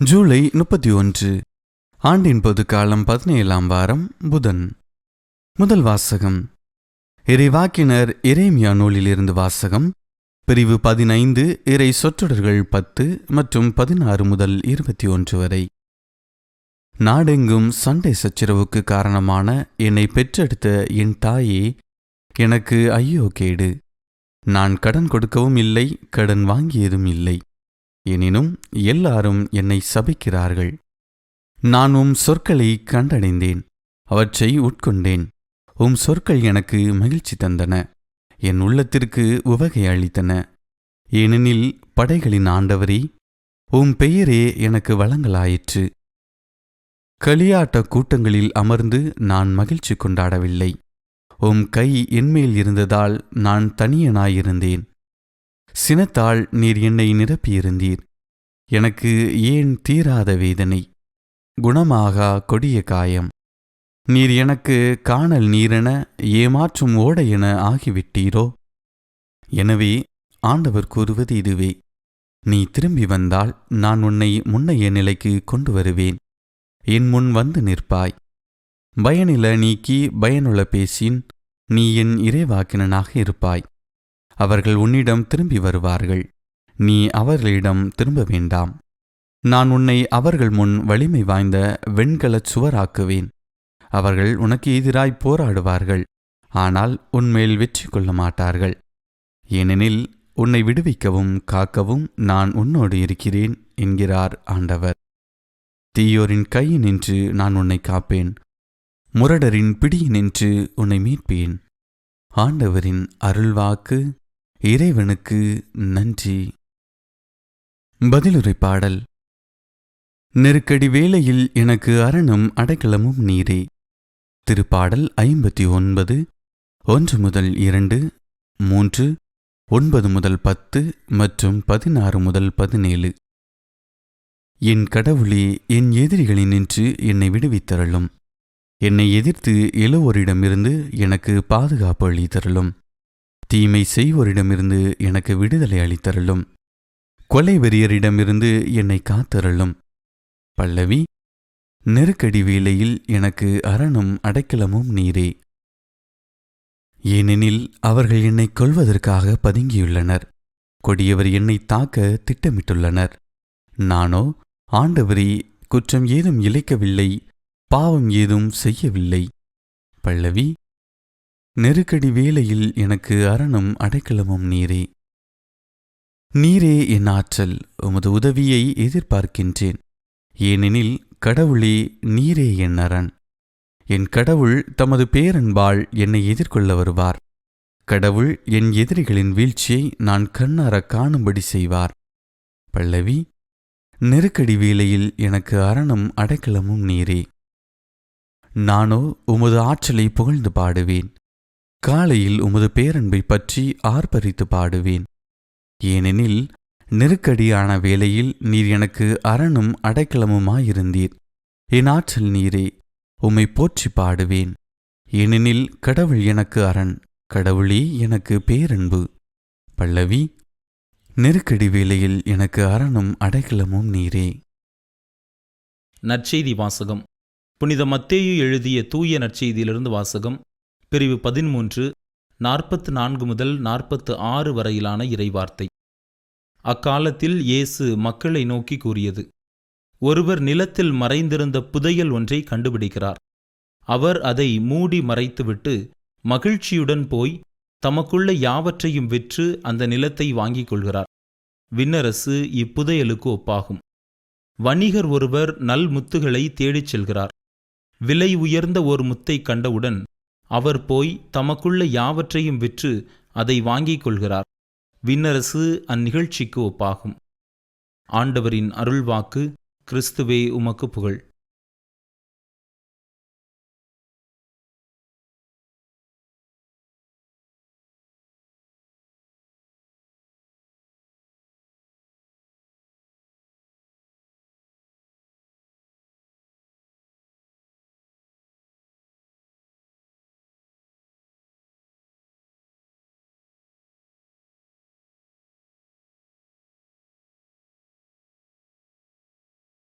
ஜூலை முப்பத்தி ஒன்று ஆண்டின் பொது காலம் பதினேழாம் வாரம் புதன். முதல் வாசகம். இறைவாக்கினர் இறைமியா நூலிலிருந்து வாசகம். பிரிவு பதினைந்து இறை சொற்றொடர்கள் பத்து மற்றும் பதினாறு முதல் இருபத்தி ஒன்று வரை. நாடெங்கும் சண்டை சச்சரவுக்கு காரணமான என்னை பெற்றெடுத்த என் தாயே எனக்கு ஐயோ கேடு. நான் கடன் கொடுக்கவும் இல்லை கடன் வாங்கியதும் இல்லை. எனினும் எல்லாரும் என்னை சபிக்கிறார்கள். நான் உம் சொற்களை கண்டடைந்தேன். அவற்றை உட்கொண்டேன். உம் சொற்கள் எனக்கு மகிழ்ச்சி தந்தன. என் உள்ளத்திற்கு உவகை அளித்தன. ஏனெனில் படைகளின் ஆண்டவரே உம் பெயரே எனக்கு வளங்களாயிற்று களியாட்ட கூட்டங்களில் அமர்ந்து நான் மகிழ்ச்சி கொண்டாடவில்லை. உம் கை என்மேல் இருந்ததால் நான் தனியனாயிருந்தேன். சினத்தால் நீர் என்னை நிரப்பியிருந்தீர். எனக்கு ஏன் தீராத வேதனை? குணமாகா கொடிய காயம். நீர் எனக்கு காணல் நீரென ஏமாற்றும் ஓடை என ஆகிவிட்டீரோ? எனவே ஆண்டவர் கூறுவது இதுவே. நீ திரும்பி வந்தால் நான் உன்னை முன்னைய நிலைக்கு கொண்டு வருவேன் என் முன் வந்து நிற்பாய். பயனில நீக்கி பயனுள்ள பேசின். நீ என் இறைவாக்கினனாக இருப்பாய். அவர்கள் உன்னிடம் திரும்பி வருவார்கள். நீ அவர்களிடம் திரும்ப வேண்டாம். நான் உன்னை அவர்கள் முன் வலிமை வாய்ந்த வெண்கலச் சுவராக்குவேன். அவர்கள் உனக்கு எதிராய் போராடுவார்கள். ஆனால் உன்மேல் வெற்றி கொள்ள மாட்டார்கள். ஏனெனில் உன்னை விடுவிக்கவும் காக்கவும் நான் உன்னோடு இருக்கிறேன் என்கிறார் ஆண்டவர். தீயோரின் கையினின்று நான் உன்னை காப்பேன். முரடரின் பிடியினின்று உன்னை மீட்பேன். ஆண்டவரின் அருள்வாக்கு இறைவனுக்கு நன்றி. பதிலுரை பாடல். நெருக்கடி வேளையில் எனக்கு அரணும் அடைக்கலமும் நீரே. திருப்பாடல் ஐம்பத்தி ஒன்பது ஒன்று முதல் இரண்டு மூன்று ஒன்பது முதல் பத்து மற்றும் பதினாறு முதல் பதினேழு. என் கடவுளே என் எதிரிகளினின்று என்னை விடுவித்தருளும். என்னை எதிர்த்து எழுவோரிடமிருந்து எனக்கு பாதுகாப்பு அளித்தருளும். தீமை செய்வோரிடமிருந்து எனக்கு விடுதலை அளித்தருளும். கொலை வெறியரிடமிருந்து என்னை காத்தருளும். பல்லவி நெருக்கடி வேளையில் எனக்கு அரணும் அடைக்கலமும் நீரே. ஏனெனில் அவர்கள் என்னை கொல்வதற்காக பதுங்கியுள்ளனர். கொடியவர் என்னை தாக்க திட்டமிட்டுள்ளனர். நானோ ஆண்டவரே குற்றம் ஏதும் இழைக்கவில்லை பாவம் ஏதும் செய்யவில்லை. பல்லவி நெருக்கடி வேளையில் எனக்கு அரணும் அடைக்கலமும் நீரே. நீரே என் ஆற்றல் உமது உதவியை எதிர்பார்க்கின்றேன். ஏனெனில் கடவுளே நீரே என் அரண். என் கடவுள் தமது பேரன்பால் என்னை எதிர்கொள்ள வருவார். கடவுள் என் எதிரிகளின் வீழ்ச்சியை நான் கண்ணார காணும்படி செய்வார். பல்லவி நெருக்கடி வேளையில் எனக்கு அரணும் அடைக்கலமும் நீரே. நானோ உமது ஆற்றலை புகழ்ந்து பாடுவேன். காலையில் உமது பேரன்பை பற்றி ஆர்ப்பரித்து பாடுவேன். ஏனெனில் நெருக்கடியான வேளையில் நீர் எனக்கு அரணும் அடைக்கலமுமாயிருந்தீர். என் ஆற்றல் நீரே உம்மை போற்றி பாடுவேன். ஏனெனில் கடவுள் எனக்கு அரண் கடவுளே எனக்கு பேரன்பு. பல்லவி நெருக்கடி வேளையில் எனக்கு அரணும் அடைக்கலமும் நீரே. நற்செய்தி வாசகம். புனித மத்தேயு எழுதிய தூய நற்செய்தியிலிருந்து வாசகம். பிரிவு பதிமூன்று நாற்பத்து நான்கு முதல் நாற்பத்து ஆறு வரையிலான இறைவார்த்தை. அக்காலத்தில் இயேசு மக்களை நோக்கி கூறியது ஒருவர் நிலத்தில் மறைந்திருந்த புதையல் ஒன்றை கண்டுபிடிக்கிறார். அவர் அதை மூடி மறைத்துவிட்டு மகிழ்ச்சியுடன் போய் தமக்குள்ள யாவற்றையும் விற்று அந்த நிலத்தை வாங்கிக் கொள்கிறார். விண்ணரசு இப்புதையலுக்கு ஒப்பாகும். வணிகர் ஒருவர் நல் முத்துகளை தேடிச் செல்கிறார். விலை உயர்ந்த ஒரு முத்தை கண்டவுடன் அவர் போய் தமக்குள்ள யாவற்றையும் விற்று அதை வாங்கிக் கொள்கிறார். விண்ணரசு அந்நிகழ்ச்சிக்கு ஒப்பாகும். ஆண்டவரின் அருள்வாக்கு கிறிஸ்துவே உமக்கு புகழ்.